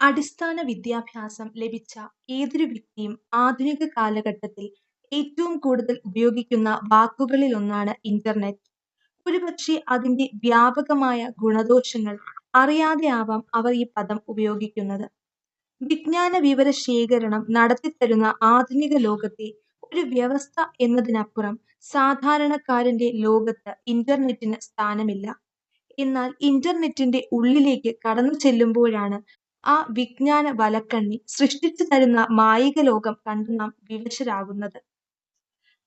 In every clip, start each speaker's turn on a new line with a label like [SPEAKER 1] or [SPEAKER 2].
[SPEAKER 1] അടിസ്ഥാന വിദ്യാഭ്യാസം ലഭിച്ച ഏതൊരു വ്യക്തിയും ആധുനിക കാലഘട്ടത്തിൽ ഏറ്റവും കൂടുതൽ ഉപയോഗിക്കുന്ന വാക്കുകളിൽ ഒന്നാണ് ഇന്റർനെറ്റ്. ഒരുപക്ഷേ അതിന്റെ വ്യാപകമായ ഗുണദോഷങ്ങൾ അറിയാതെ ആവാം അവർ ഈ പദം ഉപയോഗിക്കുന്നത്. വിജ്ഞാന-വിവരശേഖരണം നടത്തിത്തരുന്ന ആധുനിക ലോകത്തെ ഒരു വ്യവസ്ഥ എന്നതിനപ്പുറം സാധാരണക്കാരന്റെ ലോകത്ത് ഇന്റർനെറ്റിന് സ്ഥാനമില്ല. എന്നാൽ ഇന്റർനെറ്റിന്റെ ഉള്ളിലേക്ക് കടന്നു കടന്നുചെല്ലുമ്പോഴാണ് ആ വിജ്ഞാന-വലക്കണ്ണി സൃഷ്ടിച്ചു തരുന്ന മായിക ലോകം കണ്ടു നാം വിവശരാകുന്നത്.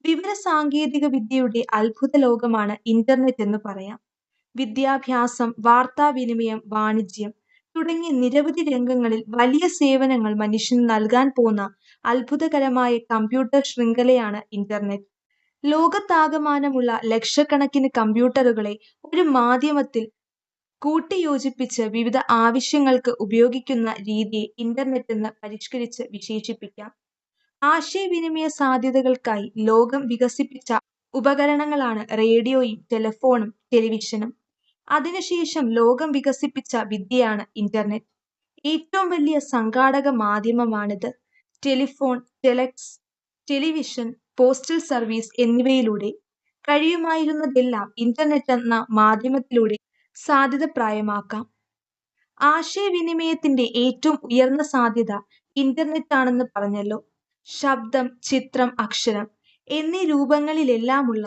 [SPEAKER 1] വിവര സാങ്കേതിക വിദ്യയുടെ അത്ഭുത ലോകമാണ് ഇന്റർനെറ്റ് എന്ന് പറയാം. വിദ്യാഭ്യാസം, വാർത്താവിനിമയം, വാണിജ്യം തുടങ്ങി നിരവധി രംഗങ്ങളിൽ വലിയ സേവനങ്ങൾ മനുഷ്യന് നൽകാൻ പോകുന്ന അത്ഭുതകരമായ കമ്പ്യൂട്ടർ ശൃംഖലയാണ് ഇന്റർനെറ്റ്. ലോകത്താകമാനമുള്ള ലക്ഷക്കണക്കിന് കമ്പ്യൂട്ടറുകളെ ഒരു മാധ്യമത്തിൽ കൂട്ടിയോജിപ്പിച്ച് വിവിധ ആവശ്യങ്ങൾക്ക് ഉപയോഗിക്കുന്ന രീതിയെ ഇന്റർനെറ്റ് എന്ന് പരിഷ്കരിച്ച് വിശേഷിപ്പിക്കാം. ആശയവിനിമയ സാധ്യതകൾക്കായി ലോകം വികസിപ്പിച്ച ഉപകരണങ്ങളാണ് റേഡിയോയും ടെലിഫോണും ടെലിവിഷനും. അതിനുശേഷം ലോകം വികസിപ്പിച്ച വിദ്യയാണ് ഇന്റർനെറ്റ്. ഏറ്റവും വലിയ സംഘാടക മാധ്യമമാണിത്. Telephone, telex, television, postal service എന്നിവയിലൂടെ കഴിയുമായിരുന്നതെല്ലാം ഇന്റർനെറ്റ് എന്ന മാധ്യമത്തിലൂടെ സാധ്യതപ്രായമാക്കാം. ആശയവിനിമയത്തിന്റെ ഏറ്റവും ഉയർന്ന സാധ്യത ഇന്റർനെറ്റ് ആണെന്ന് പറഞ്ഞല്ലോ. ശബ്ദം, ചിത്രം, അക്ഷരം എന്നീ രൂപങ്ങളിലെല്ലാമുള്ള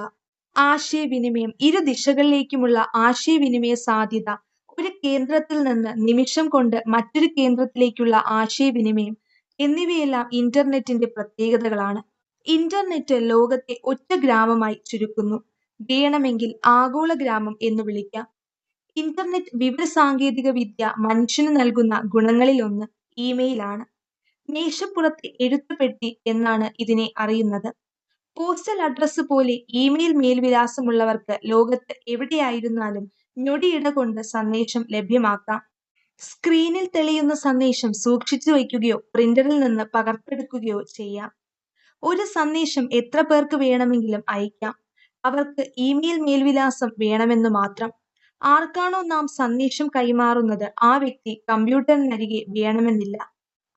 [SPEAKER 1] ആശയവിനിമയം, ഇരു ദിശകളിലേക്കുമുള്ള ആശയവിനിമയ സാധ്യത ഒരു കേന്ദ്രത്തിൽ നിന്ന് നിമിഷം കൊണ്ട് മറ്റൊരു കേന്ദ്രത്തിലേക്കുള്ള ആശയവിനിമയം എന്നിവയെല്ലാം ഇന്റർനെറ്റിന്റെ പ്രത്യേകതകളാണ്. ഇന്റർനെറ്റ് ലോകത്തെ ഒറ്റ ഗ്രാമമായി ചുരുക്കുന്നു. വേണമെങ്കിൽ ആഗോള ഗ്രാമം എന്ന് വിളിക്കാം. ഇന്റർനെറ്റ് വിവര സാങ്കേതിക വിദ്യ മനുഷ്യന് നൽകുന്ന ഗുണങ്ങളിൽ ഗുണങ്ങളിലൊന്ന് ഇമെയിലാണ്. മേശപ്പുറത്തെ എഴുത്തുപെട്ടി എന്നാണ് ഇതിനെ അറിയുന്നത്. പോസ്റ്റൽ അഡ്രസ്സ് പോലെ ഇമെയിൽ മേൽവിലാസമുള്ളവർക്ക് ലോകത്ത് എവിടെയായിരുന്നാലും ഞൊടിയിട കൊണ്ട് സന്ദേശം ലഭ്യമാക്കാം. സ്ക്രീനിൽ തെളിയുന്ന സന്ദേശം സൂക്ഷിച്ചു വയ്ക്കുകയോ പ്രിന്ററിൽ നിന്ന് പകർത്തെടുക്കുകയോ ചെയ്യാം. ഒരു സന്ദേശം എത്ര പേർക്ക് വേണമെങ്കിലും അയക്കാം. അവർക്ക് ഇമെയിൽ മേൽവിലാസം വേണമെന്ന് മാത്രം. ആർക്കാണോ നാം സന്ദേശം കൈമാറുന്നത് ആ വ്യക്തി കമ്പ്യൂട്ടറിനരികെ വേണമെന്നില്ല.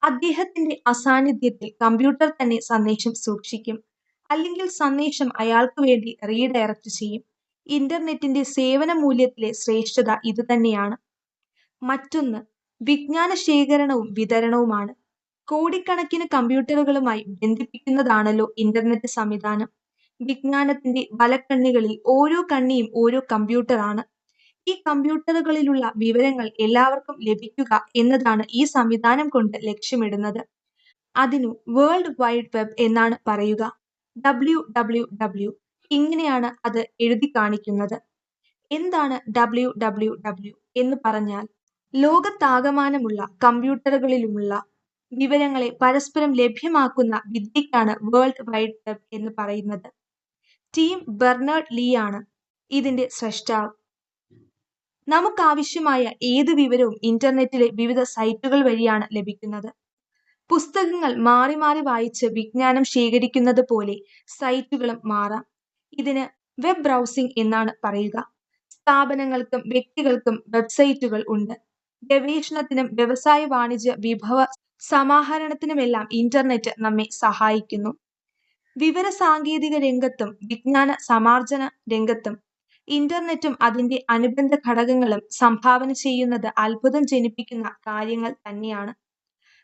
[SPEAKER 1] അദ്ദേഹത്തിന്റെ അസാന്നിധ്യത്തിൽ കമ്പ്യൂട്ടർ തന്നെ സന്ദേശം സൂക്ഷിക്കും. അല്ലെങ്കിൽ സന്ദേശം അയാൾക്ക് വേണ്ടി റീഡയറക്റ്റ് ചെയ്യും. ഇന്റർനെറ്റിന്റെ സേവന മൂല്യത്തിലെ ശ്രേഷ്ഠത ഇതുതന്നെയാണ്. മറ്റൊന്ന് വിജ്ഞാന ശേഖരണവും വിതരണവുമാണ്. കോടിക്കണക്കിന് കമ്പ്യൂട്ടറുകളുമായി ബന്ധിപ്പിക്കുന്നതാണല്ലോ ഇന്റർനെറ്റ് സംവിധാനം. വിജ്ഞാനത്തിന്റെ വലക്കണ്ണികളിൽ ഓരോ കണ്ണിയും ഓരോ കമ്പ്യൂട്ടറാണ്. ഈ കമ്പ്യൂട്ടറുകളിലുള്ള വിവരങ്ങൾ എല്ലാവർക്കും ലഭിക്കുക എന്നതാണ് ഈ സംവിധാനം കൊണ്ട് ലക്ഷ്യമിടുന്നത്. അതിനു വേൾഡ് വൈഡ് വെബ് എന്നാണ് പറയുക. ഡബ്ല്യു ഡബ്ല്യു ഡബ്ല്യു ഇങ്ങനെയാണ് അത് എഴുതി കാണിക്കുന്നത് എന്താണ് ഡബ്ല്യു ഡബ്ല്യു ഡബ്ല്യു എന്ന് പറഞ്ഞാൽ ലോകത്താകമാനമുള്ള കമ്പ്യൂട്ടറുകളിലുമുള്ള വിവരങ്ങളെ പരസ്പരം ലഭ്യമാക്കുന്ന വിദ്യയ്ക്കാണ് വേൾഡ് വൈഡ് വെബ് എന്ന് പറയുന്നത്. ടീം ബെർണേഡ്-ലീ ആണ് ഇതിന്റെ സ്രഷ്ടാവ്. നമുക്കാവശ്യമായ ഏത് വിവരവും ഇന്റർനെറ്റിലെ വിവിധ സൈറ്റുകൾ വഴിയാണ് ലഭിക്കുന്നത്. പുസ്തകങ്ങൾ മാറി മാറി വായിച്ച് വിജ്ഞാനം ശേഖരിക്കുന്നത് പോലെ സൈറ്റുകളും മാറാം. ഇതിന് വെബ് ബ്രൗസിംഗ് എന്നാണ് പറയുക. സ്ഥാപനങ്ങൾക്കും വ്യക്തികൾക്കും വെബ്സൈറ്റുകൾ ഉണ്ട്. ഗവേഷണത്തിനും വ്യവസായ-വാണിജ്യ വിഭവ സമാഹരണത്തിനുമെല്ലാം ഇന്റർനെറ്റ് നമ്മെ സഹായിക്കുന്നു. വിവര സാങ്കേതിക രംഗത്തും വിജ്ഞാന സമാർജന രംഗത്തും ഇന്റർനെറ്റും അതിന്റെ അനുബന്ധ ഘടകങ്ങളും സംഭാവന ചെയ്യുന്നത് അത്ഭുതം ജനിപ്പിക്കുന്ന കാര്യങ്ങൾ തന്നെയാണ്.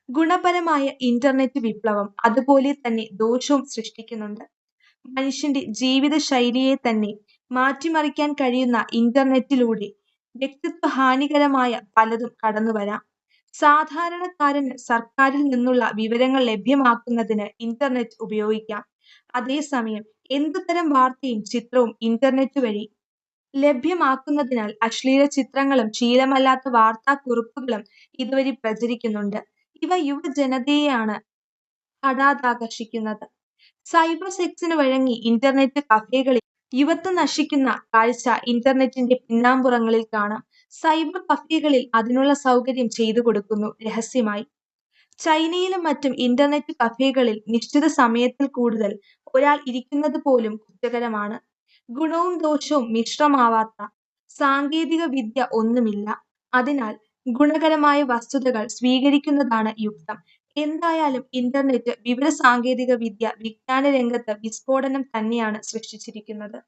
[SPEAKER 1] ഗുണപരമായ ഇന്റർനെറ്റ് വിപ്ലവം അതുപോലെ തന്നെ ദോഷവും സൃഷ്ടിക്കുന്നുണ്ട്. മനുഷ്യന്റെ ജീവിതശൈലിയെത്തന്നെ മാറ്റിമറിക്കാൻ കഴിയുന്ന ഇന്റർനെറ്റിലൂടെ വ്യക്തിത്വ ഹാനികരമായ പലതും കടന്നുവരാം. സാധാരണക്കാരന് സർക്കാരിൽ നിന്നുള്ള വിവരങ്ങൾ ലഭ്യമാക്കുന്നതിന് ഇന്റർനെറ്റ് ഉപയോഗിക്കാം. അതേസമയം എന്തുതരം വാർത്തയും ചിത്രവും ഇന്റർനെറ്റ് വഴി ലഭ്യമാക്കുന്നതിനാൽ അശ്ലീല ചിത്രങ്ങളും ശീലമല്ലാത്ത വാർത്താക്കുറിപ്പുകളും ഇതുവഴി പ്രചരിക്കുന്നുണ്ട്. ഇവ യുവജനതയെയാണ് ഹഠാത്താകർഷിക്കുന്നത്. സൈബർ സെക്സിന് വഴങ്ങി ഇന്റർനെറ്റ് കഫേകളിൽ യുവത്വം നശിക്കുന്ന കാഴ്ച ഇന്റർനെറ്റിന്റെ പിന്നാമ്പുറങ്ങളിൽ കാണാം. സൈബർ കഫേകളിൽ അതിനുള്ള സൗകര്യം ചെയ്തു കൊടുക്കുന്നു രഹസ്യമായി. ചൈനയിലും മറ്റും ഇന്റർനെറ്റ് കഫേകളിൽ നിശ്ചിത സമയത്തിൽ കൂടുതൽ ഒരാൾ ഇരിക്കുന്നത് പോലും കുറ്റകരമാണ്. ഗുണവും ദോഷവും മിശ്രമാവാത്ത സാങ്കേതിക വിദ്യ ഒന്നുമില്ല. അതിനാൽ ഗുണകരമായ വസ്തുതകൾ സ്വീകരിക്കുന്നതാണ് യുക്തം. എന്തായാലും ഇന്റർനെറ്റ് വിവര സാങ്കേതിക വിദ്യ വിജ്ഞാന രംഗത്ത് വിസ്ഫോടനം തന്നെയാണ് സൃഷ്ടിച്ചിരിക്കുന്നത്.